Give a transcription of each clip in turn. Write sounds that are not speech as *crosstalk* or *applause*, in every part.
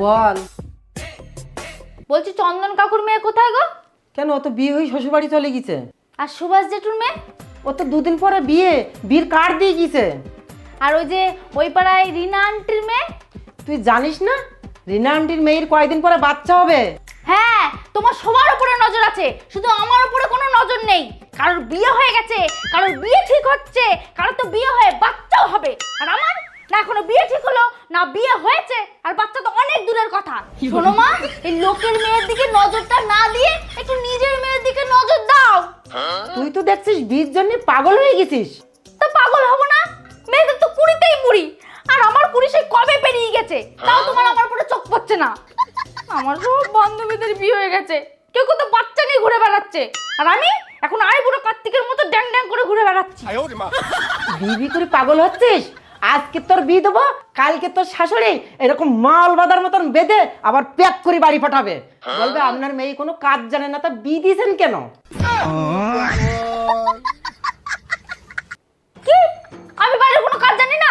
বল। বলছি চন্দন কাকুর মেয়ে কোথায় গো? কেন ও তো বিয়ে হয়ে শ্বশুরবাড়ি চলে গেছে। আর সুভাষ জেঠুর মেয়ে? ও তো দুদিন পরে বিয়ে বিয়ের কার্ড দিয়ে গেছে। আর ওই যে ওই পাড়ায় রিনা আন্টির মেয়ে? তুই জানিস না রিনা আন্টির মেয়ের কয়েকদিন পরে বাচ্চা হবে? হ্যাঁ তোমার সবার উপরে নজর আছে। শুধু আমার উপরে কোনো নজর নেই। কারোর বিয়ে হয়ে গেছে কারোর বিয়ে ঠিক হচ্ছে কারোর তো বিয়ে হয়ে বাচ্চাও হবে। না বিয়ে হয়েছে আর বাচ্চা তো অনেক দূরের কথা। শোনো মা এই লোকের মেয়ের দিকে নজরটা না দিয়ে একটু নিজের মেয়ের দিকে নজর দাও। তুই তো দেখছিস বিয়ের জন্য পাগল হয়ে গেছিস। তো পাগল হব না? মেয়েদের তো কুড়িতেই বুড়ি আর আমার কুড়ি সেই কবে পেরিয়ে গেছে? তাও তোমার আমার উপরে চোখ পড়ছে না। আমার সব বান্ধবীদের বিয়ে হয়ে গেছে। কেউ কেউ তো বাচ্চা নিয়ে ঘুরে বেড়াচ্ছে। আর আমি এখন আই বুড়ো কার্তিকের মতো ড্যাং ড্যাং করে ঘুরে বেড়াচ্ছি। বিয়ে করে পাগল হচ্ছিস? আজকে তোর বিয়ে দেবো কালকে তোর শাশুড়ি এরকম মাল বাঁধার মতন বেঁধে আবার প্যাক করে বাড়ি পাঠাবে। বলবে আপনার মেয়ে কোনো কাজ জানে না তা বিয়ে দিয়েছেন কেন? কি? আমি বাড়ির কোনো কাজ জানি না?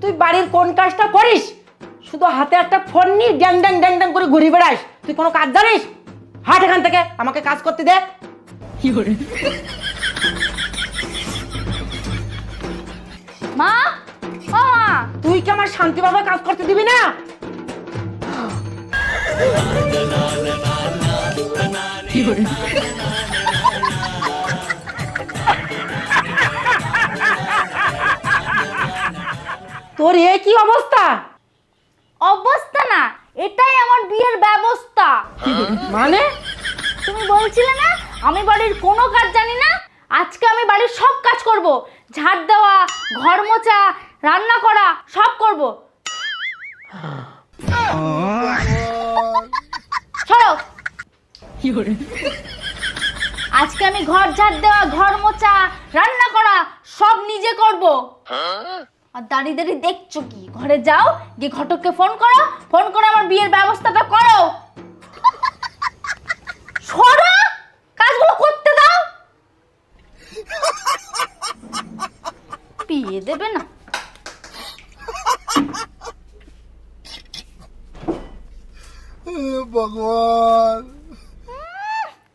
তুই বাড়ির কোন কাজটা করিস? শুধু হাতে একটা ফোন নিয়ে ড্যাং ড্যাং ড্যাং ড্যাং করে ঘুরে বেড়াস। তুই কোনো কাজ জানিস? হাট এখান থেকে আমাকে কাজ করতে দে। মা ও মা তুই কি আমার শান্তিভাবে কাজ করতে দিবি না? তোর এ কি অবস্থা? অবস্থা না এটাই আমার বিয়ের ব্যবস্থা। মানে? তুমি বলছিলে না আমি বাড়ির কোনো কাজ জানি না? আজকে আমি বাড়ির সব কাজ করব। ঝাড় দেওয়া ঘর মোছা রান্না করা, সব করব। আজকে আমি ঘর ঝাড় দেওয়া, ঘর মোছা, রান্না করা, সব নিজে করব। আর দাঁড়িয়ে দাঁড়িয়ে দেখছ কি? ঘরে যাও, গিয়ে ঘটককে ফোন করো ফোন করে আমার বিয়ের ব্যবস্থাটা করো। সরো! কাজগুলো করতে দাও। দেবে না। ভগবান।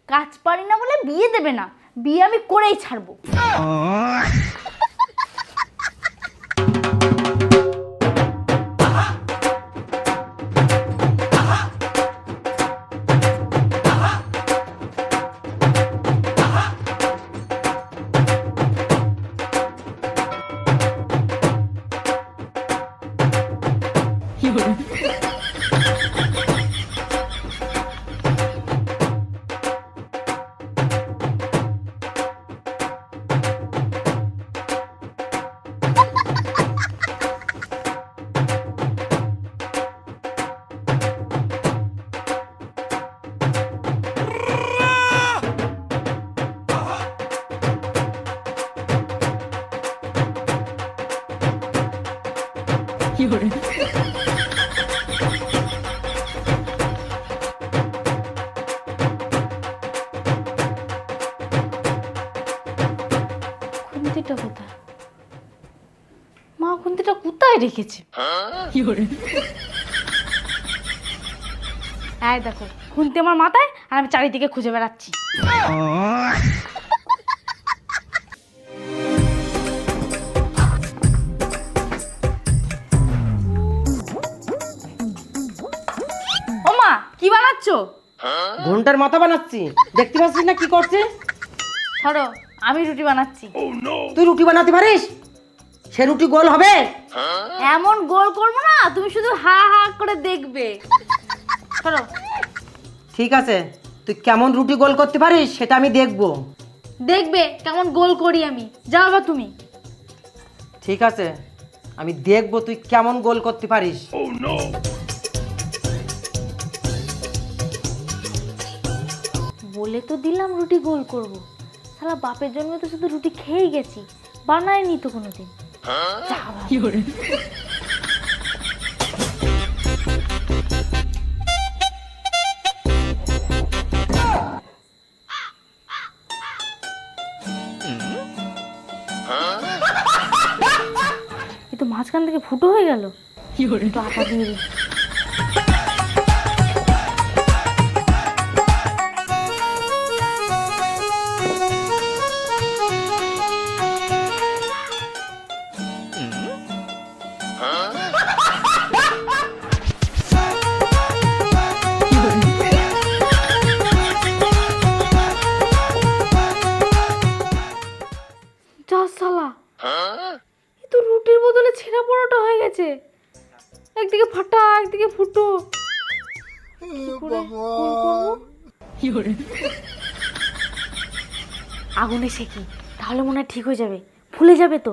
কাজ পারি না বলে বিয়ে দেবে না। বিয়ে আমি করেই ছাড়বো। খুন্তিটা কোথায়? মা খুন্তিটা কোথায় রেখেছে? এই দেখো খুন্তি আমার মাথায় আর আমি চারিদিকে খুঁজে বেড়াচ্ছি। কি বানাচ্ছো? ঘণ্টার মাথা বানাচ্ছি। দেখতে পাচ্ছিস না কি করছে? সরো আমি রুটি বানাচ্ছি। তুই রুটি বানাতে পারিস? সে রুটি গোল হবে? এমন গোল করব না তুমি শুধু হা হা করে দেখবে। সরো। ঠিক আছে তুই কেমন রুটি গোল করতে পারিস সেটা আমি দেখব। দেখবে কেমন গোল করি আমি। যাও বা তুমি। ঠিক আছে আমি দেখব তুই কেমন গোল করতে পারিস। বলে তো দিলাম রুটি গোল করব। সালা বাপের জন্য তো শুধু রুটি খেয়েই গেছি বানায়নি তো কোনোদিন। যা বাবা। এ তো মাঝখান থেকে ফুটো হয়ে গেল। একটু আটা দিয়ে আগুনে সেকি তাহলে মনে হয় ঠিক হয়ে যাবে। ভুলে যাবে তো।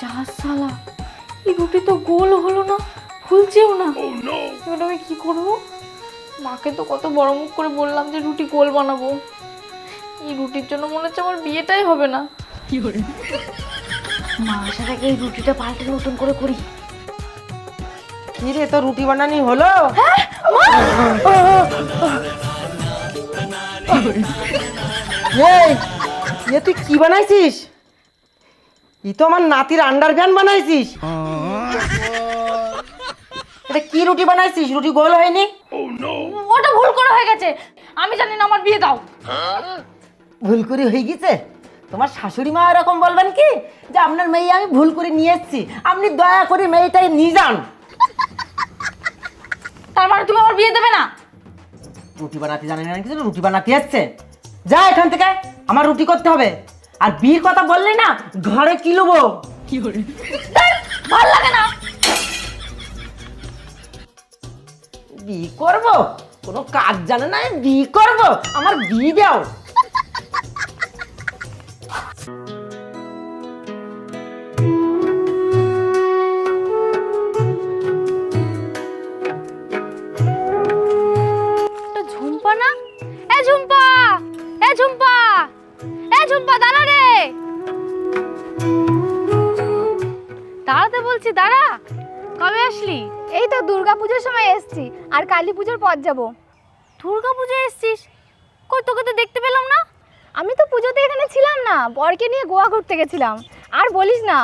যা সালা এই রুটি তো গোল হলো না ফুলছেও না। এবার আমি কি করব? মাকে তো কত বড় মুখ করে বললাম যে রুটি গোল বানাবো। এই রুটির জন্য মনে হচ্ছে আমার বিয়েটাই হবে না। কি করে? মা আসার আগে এই রুটিটা পাল্টে নতুন করে করি? কি রে তো রুটি বানানি হলো? এই এ তুই কি বানাইছিস? ই তো আমার নাতির আন্ডার প্যান্ট বানাইছিস। এটা কি রুটি বানাইছিস? রুটি গোল হয়নি? ওটা ভুল করে হয়ে গেছে। আমি জানি না আমার বিয়ে দাও। ভুল করে হয়ে গেছে? তোমার শাশুড়ি মা এরকম বলবেন কি? যে আপনার মেয়ে আমি ভুল করে নিয়ে এসেছি। আপনি দয়া করে মেয়েটাই নিয়ে যান। তার মানে তুমি আমার বিয়ে দেবে না? রুটি বানাতে জানে না কিছু রুটি বানাতে যাচ্ছে যা এখান থেকে আমার রুটি করতে হবে। আর বিয়ের কথা বললে না ঘরে কি লবো? ভালো লাগে না। বিয়ে করব? কোনো কাজ জানে না আমি বিয়ে করব। আমার বিয়ে দাও। ঝুম্পা না? এ ঝুম্পা! এ ঝুম্পা! এ ঝুম্পা দাঁড়া রে! দাঁড়াতে বলছি দাঁড়া! কবে আসলি? এই তো দুর্গা পুজোর সময় এসছি আর কালী পুজোর পর যাব। দুর্গা পুজোয় এসছিস? কই তোকে তো দেখতে পেলাম না? আমি তো পুজোতে এখানে ছিলাম না বরকে নিয়ে গোয়া ঘুরতে গেছিলাম। আর বলিস না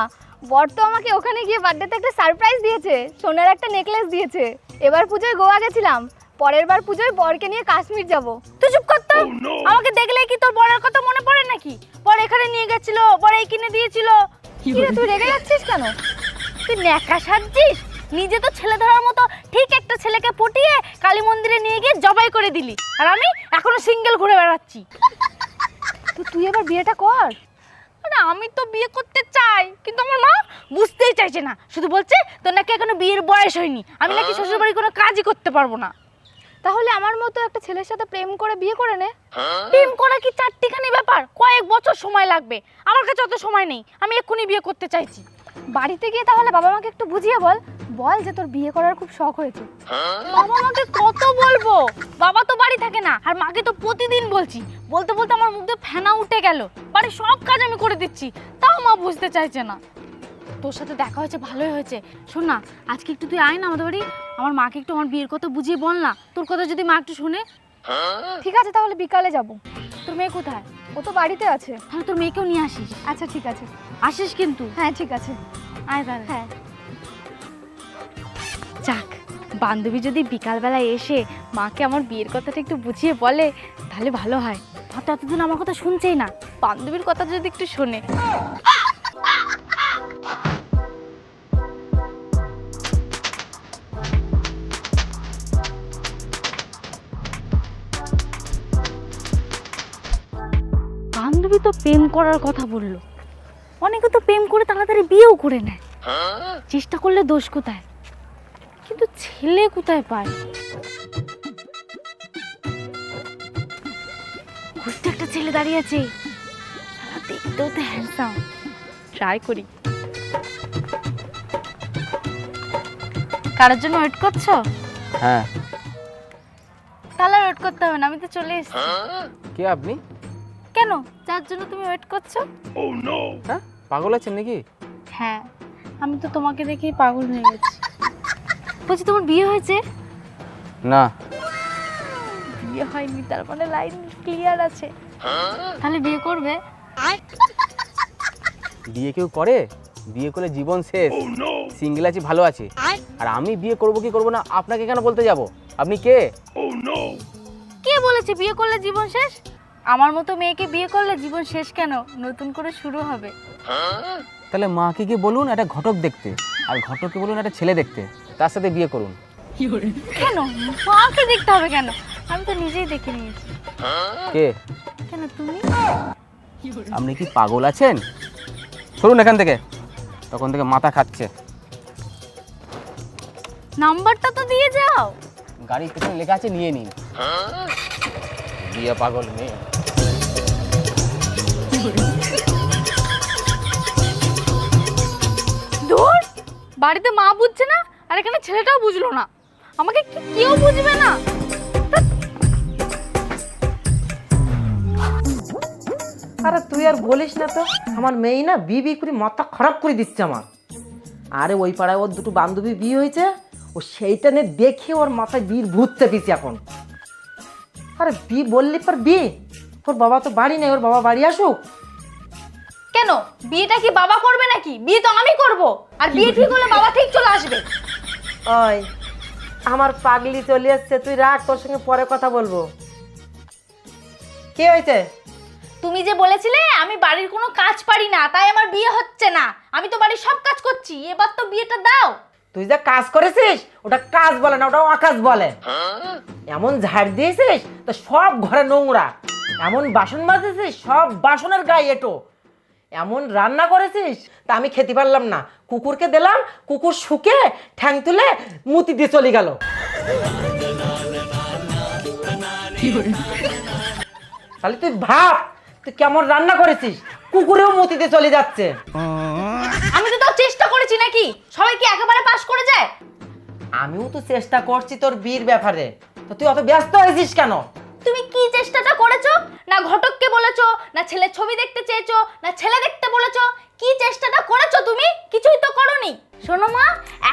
বর তো আমাকে ওখানে গিয়ে বার্থডেতে একটা সারপ্রাইজ দিয়েছে সোনার একটা নেকলেস দিয়েছে। এবার পুজোয় গোয়া গেছিলাম পরের বার পুজোয় বরকে নিয়ে কাশ্মীর যাব। তুই চুপ কর তো আমাকে দেখলে কি তোর বরের কথা মনে পড়ে নাকি? বর এখানে নিয়ে গেছিল বর এই কিনে দিয়েছিল। কি রে তুই রেগে যাচ্ছিস কেন? তুই ন্যাকা সাজছিস? নিজে তো ছেলে ধরার মতো ঠিক একটা ছেলেকে পটিয়ে কালী মন্দিরে নিয়ে গিয়ে জবাই করে দিলি। আর আমি এখনও সিঙ্গেল ঘুরে বেড়াচ্ছি। তো তুই এবার বিয়েটা কর। মানে আমি তো বিয়ে করতে চাই কিন্তু আমার মা বুঝতেই চাইছে না। শুধু বলছে তোর নাকি এখনও বিয়ের বয়স হয়নি। আমি নাকি শ্বশুরবাড়ি কোনো কাজই করতে পারব না। তাহলে আমার মতো একটা ছেলের সাথে প্রেম করে বিয়ে করে নে। প্রেম করা কি চারটিখানি ব্যাপার? কয়েক বছর সময় লাগবে। আমার কাছে অত সময় নেই। আমি এক্ষুনি বিয়ে করতে চাইছি। বাড়িতে গিয়ে তাহলে বাবা মাকে একটু বুঝিয়ে বল। বল যে তোর বিয়ে করার খুব শখ হয়েছে। বাবা মাকে কত বলব? বাবা তো বাড়ি থাকে না আর মাকে তো প্রতিদিন বলছি। বলতে বলতে আমার মুখ মুখে ফেনা উঠে গেল। বাড়ির সব কাজ আমি করে দিচ্ছি তাও মা বুঝতে চাইছে না। তোর সাথে দেখা হয়েছে ভালোই হয়েছে। শোন না আজকে একটু তুই আয় না আমাদের বাড়ি। আমার মাকে একটু আমার বিয়ের কথা বুঝিয়ে বল না। তোর কথা যদি মা একটু শুনে। ঠিক আছে তাহলে বিকালে যাব। তোর মেয়ে কোথায়? ও তো বাড়িতে আছে। হ্যাঁ তোর মেয়েকেও নিয়ে আসিস। আচ্ছা ঠিক আছে। আসিস কিন্তু? হ্যাঁ ঠিক আছে। আয় তাহলে। হ্যাঁ। যাক বান্ধবী যদি বিকালবেলায় এসে মাকে আমার বিয়ের কথাটা একটু বুঝিয়ে বলে তাহলে ভালো হয়। মা তো এতদিন আমার কথা শুনছেই না। বান্ধবীর কথা যদি একটু শোনে। বান্ধবী তো প্রেম করার কথা বলল। অনেকে তো প্রেম করে তাড়াতাড়ি বিয়েও করে নেয়। চেষ্টা করলে দোষ কোথায়? কিন্তু ছেলে কোথায় পায়? ঘুরতে একটা ছেলে দাঁড়িয়ে আছে। দেখতেও তো হ্যান্ডসাম ট্রাই করি। কারোর জন্য ওয়েট করছ? হ্যাঁ। তাহলে ওয়েট করতে হবে না আমি তো চলে এসেছি। কে আপনি? কেন? যার জন্য তুমি ওয়েট করছ? হ্যাঁ পাগল আছেন নাকি? হ্যাঁ আমি তো তোমাকে দেখেই পাগল হয়ে গেছি। বলছি তোমার বিয়ে হয়েছে? না। বিয়ে হয়নি তার মানে লাইন ক্লিয়ার আছে। তাহলে বিয়ে করবে? বিয়ে কেউ করে? বিয়ে করলে জীবন শেষ। সিঙ্গেল আছি ভালো আছে। আর আমি বিয়ে করব কি করব না আপনাকে কেন বলতে যাব? আপনি কে? কে বলেছে বিয়ে করলে জীবন শেষ? আমার মতো মেয়েকে বিয়ে করলে জীবন শেষ কেন? নতুন করে শুরু হবে। তাহলে মাকে কি বলুন একটা ঘটক দেখতে। আর ঘটককে বলুন একটা ছেলে দেখতে। তার সাথে বিয়ে করুন। কেন? মাকে দেখতে হবে কেন? আমি তো নিজেই দেখে নিয়েছি। কে? কেন তুমি? আপনি কি পাগল আছেন? সরুন এখান থেকে। তখন থেকে মাথা খাচ্ছে। নাম্বারটা তো দিয়ে যাও। গাড়ির পেছনে লেখা আছে নিয়ে নিন। বিয়ে পাগল মেয়ে। বাড়িতে মা বুঝছে না? আর এখানে ছেলেটাও বুঝলো না। আমাকে কি কেউ বুঝবে না? আরে তুই আর বলিস না তো আমার মেয়ে না বিয়ে বিয়ে করে মাথা খারাপ করে দিচ্ছে আমার। আরে ওই পাড়ায় ওর দুটো বান্ধবী বিয়ে হয়েছে ও সেইটা নিয়ে দেখে ওর মাথায় বীর ভূত চেপেছে এখন। আরে বি বললি পর বিয়ে ওর বাবা তো বাড়ি নেই ওর বাবা বাড়ি আসুক। কেন? বিয়েটা কি বাবা করবে নাকি? বিয়ে তো আমি করব। আর বিয়ে ঠিক হলে বাবা ঠিক চলে আসবে। ওই আমার পাগলি চলে এসছে তুই রাখ তোর সঙ্গে পরে কথা বলব। কি হয়েছে? তুমি যে বলেছিলে আমি বাড়ির কোনো কাজ পারি না তাই আমার বিয়ে হচ্ছে না। আমি তো বাড়ির সব কাজ করছি এবার তো বিয়েটা দাও। তুই যা কাজ করেছিস ওটা কাজ বলে না ওটা আকাশ বলে। এমন ঝাড় দিয়েছিস তো সব ঘরে নোংরা। এমন বাসন মাজেছিস সব বাসনের গায়ে এটো। এমন রান্না করেছিস? তা আমি খেতে পারলাম না। কুকুরকে দিলাম কুকুর শুকে ঠ্যাং তুলে মুতি দিয়ে চলে গেল। তাহলে তুই ভাব তুই কেমন রান্না করেছিস? কুকুরেও মুতি দিয়ে চলে যাচ্ছে। আমি তো তাও চেষ্টা করেছি নাকি? সবাই কি একেবারে পাস করে যায়? আমিও তো চেষ্টা করছি তোর বীর ব্যাপারে। তো তুই অত ব্যস্ত হয়েছিস কেন? তুমি কি চেষ্টাটা করেছ? না ঘটককে বলেছ, না ছেলের ছবি দেখতে চেয়েছো, না ছেলে দেখতে বলেছ, কি চেষ্টাটা করেছ তুমি? কিছুই তো করনি। শোনো মা,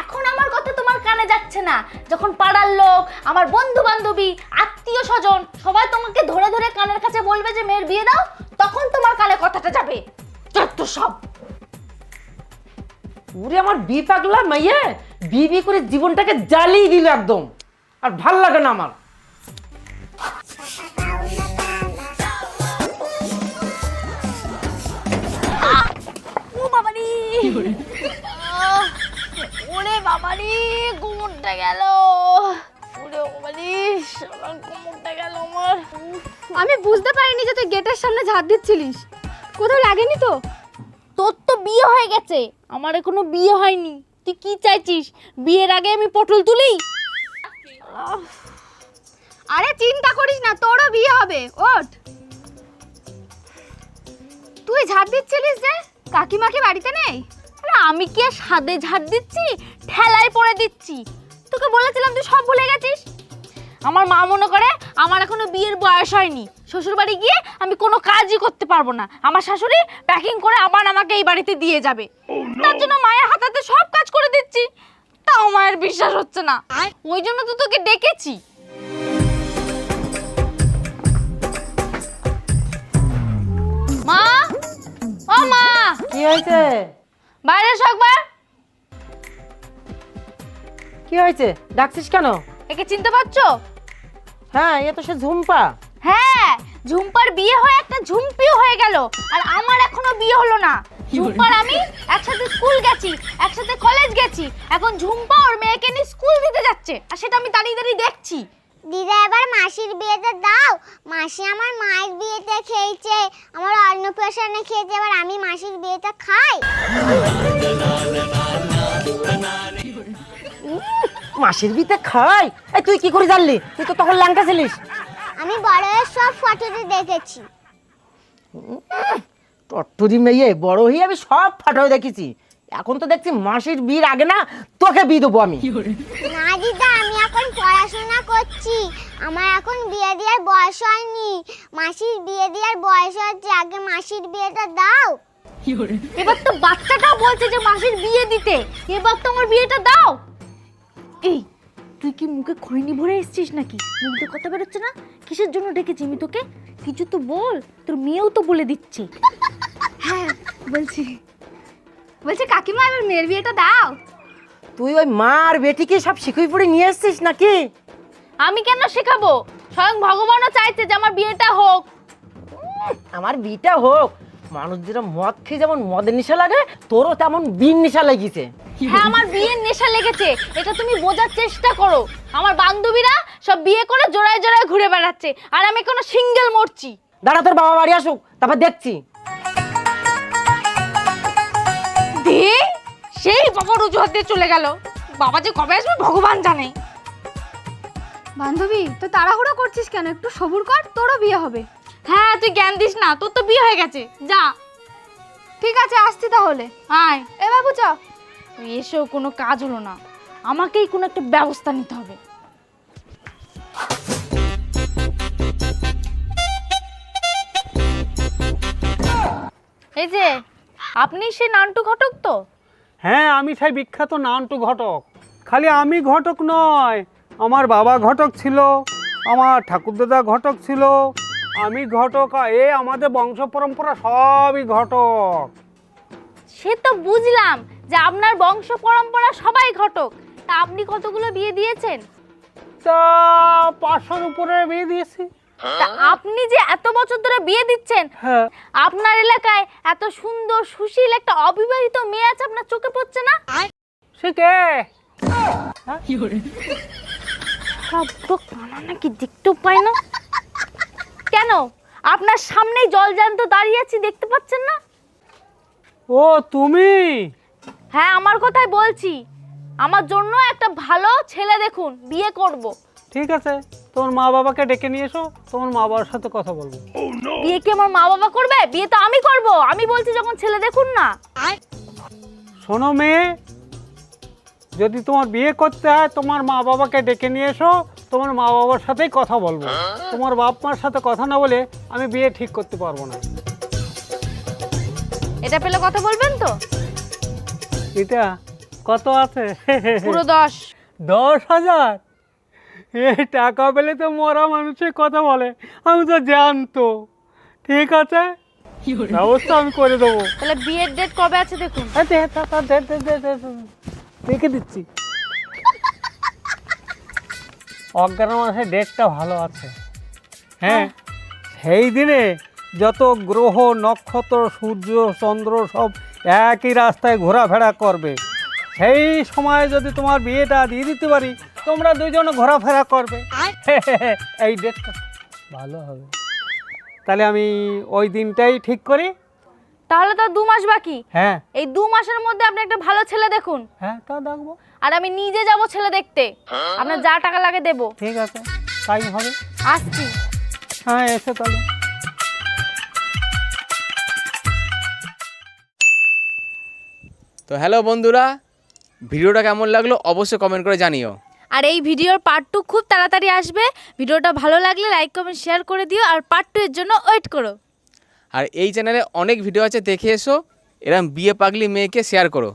এখন আমার কথা তোমার কানে যাচ্ছে না। যখন পাড়ার লোক, আমার বন্ধু বান্ধবী আত্মীয় স্বজন সবাই তোমাকে ধরে ধরে কানের কাছে বলবে যে মেয়ের বিয়ে দাও, তখন তোমার কানে কথাটা যাবে। যত সব। পুরে আমার বি পাগলা মাইয়ে বি বি করে জীবনটাকে জ্বালিয়ে দিল একদম। আর ভালো লাগে না আমার। ওরে বাবারি কোমরটা গেল। ওরে বাবারি আমার কোমরটা গেল আমার। আমি বুঝতে পারিনি যে তুই গেটের সামনে ঝাড় দিচ্ছিলিস। কোথাও লাগেনি তো? তোর তো বিয়ে হয়ে গেছে। আমার এখনও বিয়ে হয়নি। তুই কি চাইছিস? বিয়ের আগে আমি পটল তুলি? আরে চিন্তা করিস না তোরও বিয়ে হবে। ওঠ। তুই ঝাড় দিচ্ছিলিস যে কাকিমাকে বাড়িতে নেই? আরে আমি কি আর সাদে ঝাড় দিচ্ছি? ঠেলায় পড়ে দিচ্ছি। তোকে বলেছিলাম তুই সব ভুলে গেছিস? আমার মা মনে করে আমার এখনও বিয়ের বয়স হয়নি। শ্বশুর বাড়ি গিয়ে আমি কোনো কাজই করতে পারব না। আমার শাশুড়ি প্যাকিং করে আবার আমাকে এই বাড়িতে দিয়ে যাবে। তার জন্য মায়ের হাতাতে সব কাজ করে দিচ্ছি। তাও মায়ের বিশ্বাস হচ্ছে না। ওই জন্য তো তোকে ডেকেছি। মা? ও মা! কি হয়েছে? বাইরে এসো একবার কি হয়েছে? ডাকছিস কেন? একে চিনতে পারছ? হ্যাঁ এ তো সে ঝুম্পা। হ্যাঁ ঝুম্পার বিয়ে হয়ে একটা ঝুম্পিও হয়ে গেল। আর আমার এখনও বিয়ে হলো না। ঝুম্পার আমি একসাথে স্কুল গেছি একসাথে কলেজ গেছি। এখন ঝুম্পা ওর মেয়েকে নিয়ে স্কুল দিতে যাচ্ছে। আর সেটা আমি দাঁড়িয়ে দাঁড়িয়ে দেখছি। দিদা এবার মাসির বিয়েতে দাও। মাসি আমার মায়ের বিয়েতে খেয়েছে আমার অন্নপ্রাশনে খেয়েছে এবার আমি মাসির বিয়েতে খাই। মাসির বিয়েতে খাই? এই তুই কি করে জানলি? তুই তো তখন ল্যাংটা ছিলিস। আমি বড়ের সব ফটোতে দেখেছি। টট্টুরি মেয়ে বড় হয়ে আমি সব ফাটাও দেখেছি। এখন তো দেখছি মাসির বিয়ের আগে না তোকে বিয়ে দেবো আমি। না দিদা আমি এখন পড়াশোনা করছি। আমার এখন বিয়ে দেওয়ার বয়স হয়নি। মাসির বিয়ে দেওয়ার বয়স হচ্ছে আগে মাসির বিয়েটা দাও। এবার তো বাচ্চাটাও বলছে যে মাসির বিয়ে দিতে। এবার তো আমার বিয়েটা দাও। এই তুই কি মুখে খৈনি ভরে এসেছিস নাকি? মুখ দিয়ে কথা বেরোচ্ছে না? কিসের জন্য ডেকেছি আমি তোকে? কিছু তো বল তোর মেয়েও তো বলে দিচ্ছে। *laughs* হ্যাঁ বলছি। বলছি কাকিমা এবার মেয়ের বিয়েটা দাও। তুই ওই মা আর বেটিকে সব শিখুই পড়ে নিয়ে এসছিস নাকি? আমি কেন শেখাবো? স্বয়ং ভগবানও চাইছে যে আমার বিয়েটা হোক। আমার বিটা হোক। মানুষ যেটা মদ খেয়ে যেমন মদের নেশা লাগে তোরও তেমন বিন নেশা লেগেছে। হ্যাঁ আমার বিয়ের নেশা লেগেছে। এটা তুমি বোঝার চেষ্টা করো। আমার বান্ধবীরা সব বিয়ে করে জোড়ায় জোড়ায় ঘুরে বেড়াচ্ছে। আর আমি কোনো সিঙ্গেল মরছি। দাঁড়া তোর বাবা বাড়ি আসুক তারপর দেখছি। দে সেই বাবার অজুহাত দিয়ে চলে গেল। বাবা যে কবে আসবে ভগবান জানে। বান্ধবী তো তাড়াহুড়ো করছিস কেন? একটু সবুর কর তোরও বিয়ে হবে। হ্যাঁ তুই জ্ঞান দিস না তোর তো বিয়ে হয়ে গেছে। যা। ঠিক আছে আসছি তাহলে। আয়। এ বাবু চ। এসেও কোনো কাজ হলো না। আমাকেই কোনো একটা ব্যবস্থা নিতে হবে। এই যে আপনি সেই নান্টু ঘটক তো? হ্যাঁ আমি সেই বিখ্যাত নান্টু ঘটক। খালি আমি ঘটক নয় আমার বাবা ঘটক ছিল আমার ঠাকুরদাদা ঘটক ছিল আমি ঘটক আর এ আমাদের বংশ পরম্পরা সবই ঘটক। সে তো বুঝলাম যে আপনার বংশ পরম্পরা সবাই ঘটক। তা আপনি কতগুলো বিয়ে দিয়েছেন? তা পাঁচশোর উপরে বিয়ে দিয়েছি। তা আপনি যে এত বছর ধরে বিয়ে দিচ্ছেন হ্যাঁ। আপনার এলাকায় এত সুন্দর সুশীল একটা অবিবাহিত মেয়ে আছে আপনার চোখে পড়ছে না? সে কে? শব্দ কানা নাকি দেখতেও পায় না। কেন? আপনার সামনেই জল জ্যান্ত দাঁড়িয়ে আছি দেখতে পাচ্ছেন না? ও তুমি? হ্যাঁ আমার কথাই বলছি। আমার জন্য একটা ভালো ছেলে দেখুন বিয়ে করব। ঠিক আছে। তোমার মা বাবাকে ডেকে নিয়ে এসো তোমার মা বাবার সাথে কথা বলব। বিয়ে কি আমার মা বাবা করবে? বিয়ে তো আমি করব। আমি বলছি যখন ছেলে দেখুন না। শোনো মেয়ে যদি তোমার বিয়ে করতে হয় তোমার মা বাবাকে ডেকে নিয়ে এসো তোমার মা বাবার সাথেই কথা বলব। তোমার বাপ মার সাথে কথা না বলে আমি বিয়ে ঠিক করতে পারব না। এটা পেলে কথা বলবেন তো? এটা কত আছে? পুরো দশ। দশ হাজার? এই টাকা পেলে তো মরা মানুষের কথা বলে। আমি তো জানতো। ঠিক আছে? ব্যবস্থা আমি করে দেবো। তাহলে বিয়ের ডেট কবে আছে দেখুন? এই দে, তা, তা, দে, দে, দে, দে, দে। দিচ্ছি। অজ্ঞান মাসে ডেটটা ভালো আছে। হ্যাঁ? সেই দিনে যত গ্রহ নক্ষত্র সূর্য চন্দ্র সব একই রাস্তায় ঘোরাফেরা করবে। সেই সময় যদি তোমার বিয়েটা দিয়ে দিতে পারি তোমরা দুজনে ঘোরাফেরা করবে। এই ডেটটা ভালো হবে। তাহলে আমি ওই দিনটাই ঠিক করি? তাহলে তো দু মাস বাকি। হ্যাঁ। এই দু মাসের মধ্যে আপনি একটা ভালো ছেলে দেখুন। হ্যাঁ তা দেখব। আর আমি নিজে যাব ছেলে দেখতে। আপনার যা টাকা লাগে দেবো। ঠিক আছে তাই হবে। আসছি। হ্যাঁ এসে তাহলে। তো হ্যালো বন্ধুরা ভিডিওটা কেমন লাগল অবশ্যই কমেন্ট করে জানিও। আর এই ভিডিওর পার্ট টু খুব তাড়াতাড়ি আসবে। ভিডিওটা ভালো লাগলে লাইক কমেন্ট শেয়ার করে দিও আর পার্ট টু এর জন্য ওয়েট করো। আর এই চ্যানেলে অনেক ভিডিও আছে দেখে এসো। এরম বিয়ে পাগলি মেয়েকে শেয়ার করো।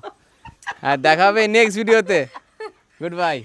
আর দেখা হবে নেক্সট ভিডিওতে গুড বাই